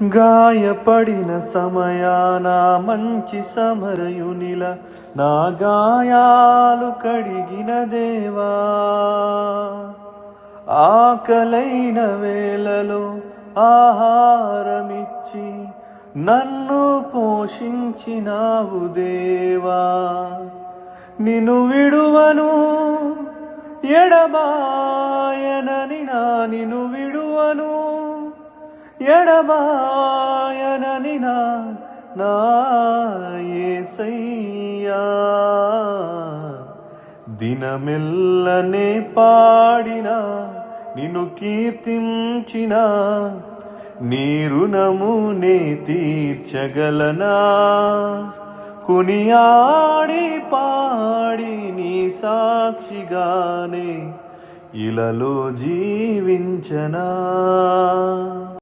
గాయపడిన సమయాన మంచి సమరయునిల నా గాయాలు కడిగిన దేవా. ఆకలైన వేళలో ఆహారమిచ్చి నన్ను పోషించినావు దేవా. నిన్ను విడువను ఎడబాయనని నా నిన్ను విడువను ఎడబాయనని నా నా దినమెల్లనే పాడిన నిన్ను కీర్తించిన నీ రుణము నే తీర్చగలనా? కునియాడి పాడి నీ సాక్షిగానే ఇలలో జీవించనా?